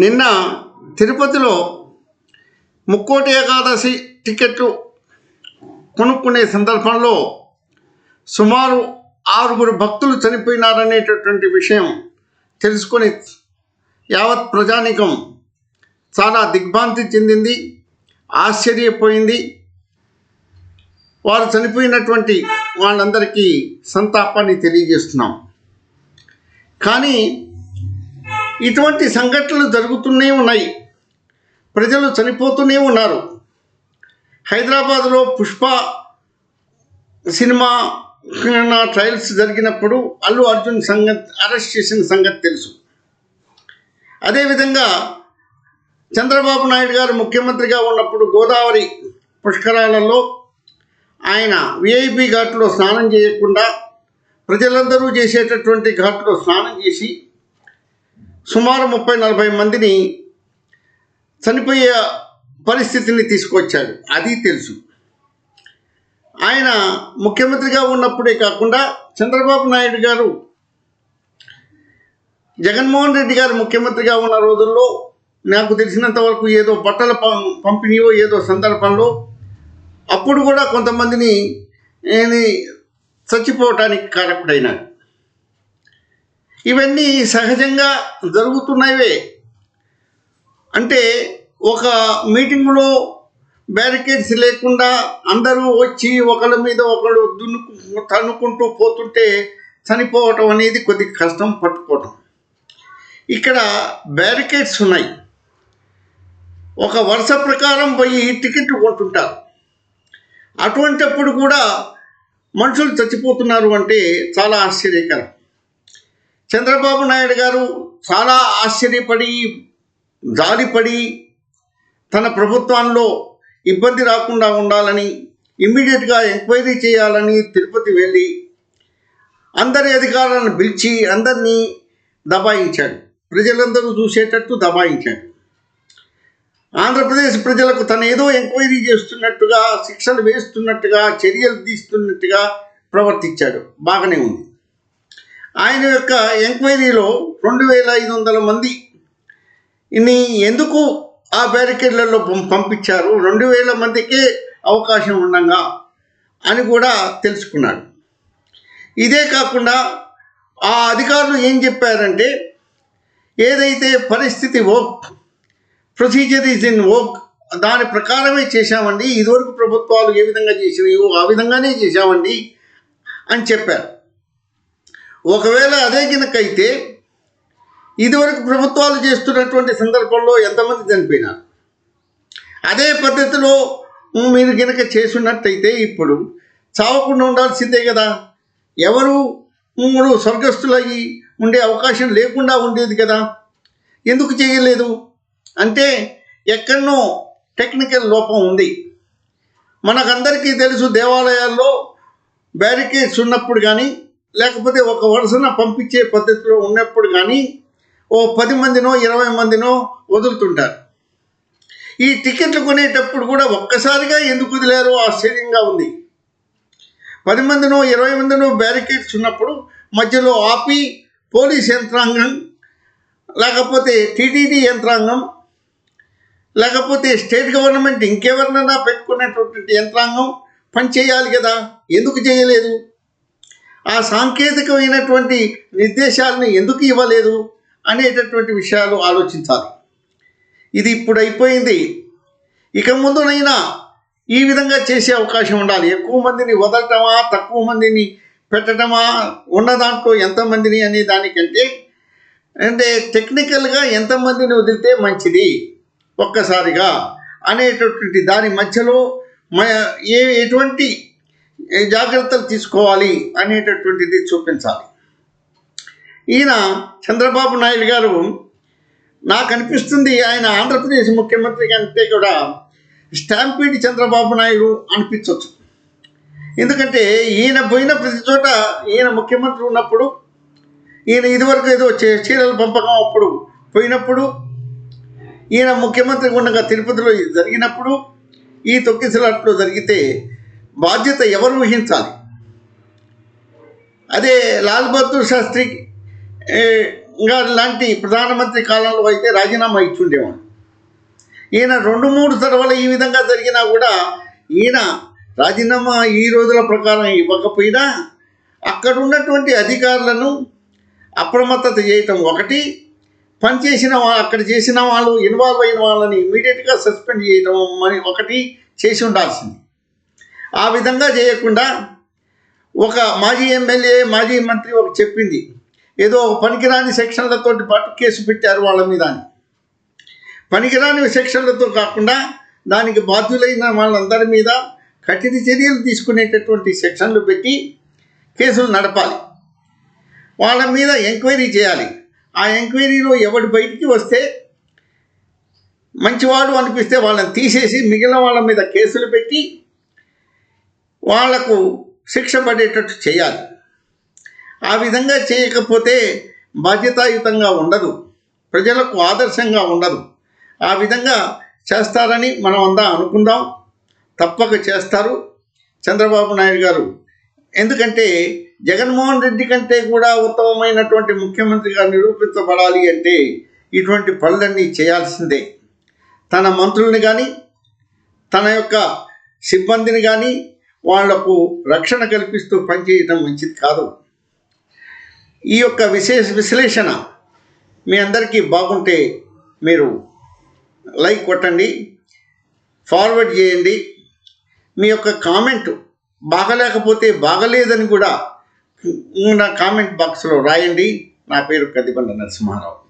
నిన్న తిరుపతిలో ముక్కోటి ఏకాదశి టికెట్లు కొనుక్కునే సందర్భంలో సుమారు ఆరుగురు భక్తులు చనిపోయినారనేటటువంటి విషయం తెలుసుకొని యావత్ ప్రజానికం చాలా దిగ్భ్రాంతి చెందింది ఆశ్చర్యపోయింది. వారు చనిపోయినటువంటి వాళ్ళందరికీ సంతాపాన్ని తెలియజేస్తున్నాం. కానీ ఇటువంటి సంఘటనలు జరుగుతూనే ఉన్నాయి. ప్రజలు చనిపోతూనే ఉన్నారు. హైదరాబాద్లో పుష్ప సినిమా ట్రయల్స్ జరిగినప్పుడు అల్లు అర్జున్ సంగతి అరెస్ట్ చేసిన సంగతి తెలుసు. అదేవిధంగా చంద్రబాబు నాయుడు గారు ముఖ్యమంత్రిగా ఉన్నప్పుడు గోదావరి పుష్కరాలలో ఆయన విఐపి ఘాట్లో స్నానం చేయకుండా ప్రజలందరూ చేసేటటువంటి ఘాట్లో స్నానం చేసి సుమారు ముప్పై నలభై మందిని చనిపోయే పరిస్థితిని తీసుకొచ్చాడు. అది తెలుసు. ఆయన ముఖ్యమంత్రిగా ఉన్నప్పుడే కాకుండా చంద్రబాబు నాయుడు గారు జగన్మోహన్ రెడ్డి గారు ముఖ్యమంత్రిగా ఉన్న రోజుల్లో నాకు తెలిసినంత వరకు ఏదో బట్టల పం- పంపిణీయో ఏదో సందర్భంలో అప్పుడు కూడా కొంతమందిని చచ్చిపోవటానికి కారకుడైనాడు. ఇవన్నీ సహజంగా జరుగుతున్నవే. అంటే ఒక మీటింగ్లో బ్యారికేడ్స్ లేకుండా అందరూ వచ్చి ఒకళ్ళ మీద ఒకళ్ళు దున్నుకు తన్నుకుంటూ పోతుంటే చనిపోవటం అనేది కొద్ది కష్టం పట్టుకోవటం. ఇక్కడ బ్యారికేడ్స్ ఉన్నాయి. ఒక వరుస ప్రకారం పోయి టికెట్లు కొంటుంటారు అటువంటప్పుడు కూడా మనుషులు చచ్చిపోతున్నారు అంటే చాలా ఆశ్చర్యకరం. చంద్రబాబు నాయుడు గారు చాలా ఆశ్చర్యపడి జాలిపడి తన ప్రభుత్వంలో ఇబ్బంది రాకుండా ఉండాలని ఇమ్మీడియట్గా ఎంక్వైరీ చేయాలని తిరుపతి వెళ్ళి అందరి అధికారులను పిలిచి అందరినీ దబాయించాడు. ప్రజలందరూ చూసేటట్టు దబాయించాడు. ఆంధ్రప్రదేశ్ ప్రజలకు తను ఏదో ఎంక్వైరీ చేస్తున్నట్టుగా శిక్షలు వేస్తున్నట్టుగా చర్యలు తీస్తున్నట్టుగా ప్రవర్తించాడు. బాగానే ఉంది. ఆయన యొక్క ఎంక్వైరీలో రెండు వేల ఐదు వందల మంది ఇన్ని ఎందుకు ఆ బ్యారికేడ్లలో పంపించారు? రెండు వేల మందికే అవకాశం ఉండగా అని కూడా తెలుసుకున్నాడు. ఇదే కాకుండా ఆ అధికారులు ఏం చెప్పారంటే ఏదైతే పరిస్థితి work procedure is in work దాని ప్రకారమే చేశామండి ఇదివరకు ప్రభుత్వాలు ఏ విధంగా చేసినాయో ఆ విధంగానే చేశామండి అని చెప్పారు. ఒకవేళ అదే గినకైతే ఇదివరకు ప్రభుత్వాలు చేస్తున్నటువంటి సందర్భంలో ఎంతమంది చనిపోయినారు? అదే పద్ధతిలో మీరు గినక చేస్తున్నట్టయితే ఇప్పుడు చావకుండా ఉండాల్సిందే కదా. ఎవరు మూడు స్వర్గస్థులయ్యి ఉండే అవకాశం లేకుండా ఉండేది కదా. ఎందుకు చేయలేదు? అంటే ఎక్కడనో టెక్నికల్ లోపం ఉంది. మనకందరికీ తెలుసు దేవాలయాల్లో బ్యారికేడ్స్ ఉన్నప్పుడు కానీ లేకపోతే ఒక వరుసన పంపించే పద్ధతిలో ఉన్నప్పుడు కానీ ఓ పది మందినో ఇరవై మందినో వదులుతుంటారు. ఈ టికెట్లు కొనేటప్పుడు కూడా ఒక్కసారిగా ఎందుకు వదిలేరు? ఆశ్చర్యంగా ఉంది. పది మందినో ఇరవై మందినో బ్యారికేడ్స్ ఉన్నప్పుడు మధ్యలో ఆపి పోలీస్ యంత్రాంగం లేకపోతే టీటీడీ యంత్రాంగం లేకపోతే స్టేట్ గవర్నమెంట్ ఇంకెవరినైనా పెట్టుకునేటటువంటి యంత్రాంగం పనిచేయాలి కదా? ఎందుకు చేయలేదు? ఆ సాంకేతికమైనటువంటి నిర్దేశాలను ఎందుకు ఇవ్వలేదు అనేటటువంటి విషయాలు ఆలోచించాలి. ఇది ఇప్పుడు అయిపోయింది. ఇక ముందునైనా ఈ విధంగా చేసే అవకాశం ఉండాలి. ఎక్కువ మందిని వదలటమా తక్కువ మందిని పెట్టడమా ఉన్న దాంట్లో ఎంతమందిని అనే దానికంటే అంటే టెక్నికల్గా ఎంతమందిని వదిలితే మంచిది? ఒక్కసారిగా అనేటటువంటి దాని మధ్యలో మ ఏ ఎటువంటి జాగ్రత్తలు తీసుకోవాలి అనేటటువంటిది చూపించాలి. ఈయన చంద్రబాబు నాయుడు గారు నాకు అనిపిస్తుంది ఆయన ఆంధ్రప్రదేశ్ ముఖ్యమంత్రి కంటే కూడా స్టాంపీడ్ చంద్రబాబు నాయుడు అనిపించవచ్చు ఎందుకంటే ఈయన పోయిన ప్రతి చోట ఈయన ముఖ్యమంత్రి ఉన్నప్పుడు ఈయన ఇదివరకు ఏదో చీరల పంపకం అప్పుడు పోయినప్పుడు ఈయన ముఖ్యమంత్రి ఉండగా తిరుపతిలో ఇది జరిగినప్పుడు ఈ తొక్కిసలాట్లో జరిగితే బాధ్యత ఎవరు వహించాలి? అదే లాల్ బహదూర్ శాస్త్రి గారు లాంటి ప్రధానమంత్రి కాలంలో అయితే రాజీనామా ఇచ్చుండేవాడు. ఈయన రెండు మూడు తరవల ఈ విధంగా జరిగినా కూడా ఈయన రాజీనామా ఈ రోజుల ప్రకారం ఇవ్వకపోయినా అక్కడ ఉన్నటువంటి అధికారులను అప్రమత్తత చేయటం ఒకటి పనిచేసిన వా అక్కడ చేసిన వాళ్ళు ఇన్వాల్వ్ అయిన వాళ్ళని ఇమీడియట్గా సస్పెండ్ చేయటం అని ఒకటి చేసి ఉండాల్సింది. ఆ విధంగా చేయకుండా ఒక మాజీ ఎమ్మెల్యే మాజీ మంత్రి ఒక చెప్పింది. ఏదో ఒక పనికిరాని సెక్షన్లతో పాటు కేసు పెట్టారు వాళ్ళ మీద అని పనికిరాని సెక్షన్లతో కాకుండా దానికి బాధ్యులైన వాళ్ళందరి మీద కఠిన చర్యలు తీసుకునేటటువంటి సెక్షన్లు పెట్టి కేసులు నడపాలి. వాళ్ళ మీద ఎంక్వైరీ చేయాలి. ఆ ఎంక్వైరీలో ఎవడు బయటికి వస్తే మంచివాడు అనిపిస్తే వాళ్ళని తీసేసి మిగిలిన వాళ్ళ మీద కేసులు పెట్టి వాళ్ళకు శిక్ష పడేటట్టు చేయాలి. ఆ విధంగా చేయకపోతే బాధ్యతాయుతంగా ఉండదు. ప్రజలకు ఆదర్శంగా ఉండదు. ఆ విధంగా చేస్తారని మనం అందా అనుకుందాం. తప్పక చేస్తారు. చంద్రబాబు నాయుడు గారు ఎందుకంటే జగన్మోహన్ రెడ్డి కంటే కూడా ఉత్తమమైనటువంటి ముఖ్యమంత్రిగా నిరూపించబడాలి అంటే ఇటువంటి పనులన్నీ చేయాల్సిందే. తన మంత్రుల్ని కానీ తన యొక్క సిబ్బందిని కానీ వాళ్ళకు రక్షణ కల్పిస్తూ పనిచేయటం మంచిది కాదు. ఈ యొక్క విశేష విశ్లేషణ మీ అందరికీ బాగుంటే మీరు లైక్ కొట్టండి ఫార్వర్డ్ చేయండి. మీ యొక్క కామెంట్ బాగలేకపోతే బాగలేదని కూడా నా కామెంట్ బాక్స్లో రాయండి. నా పేరు కదిబండ నరసింహారావు.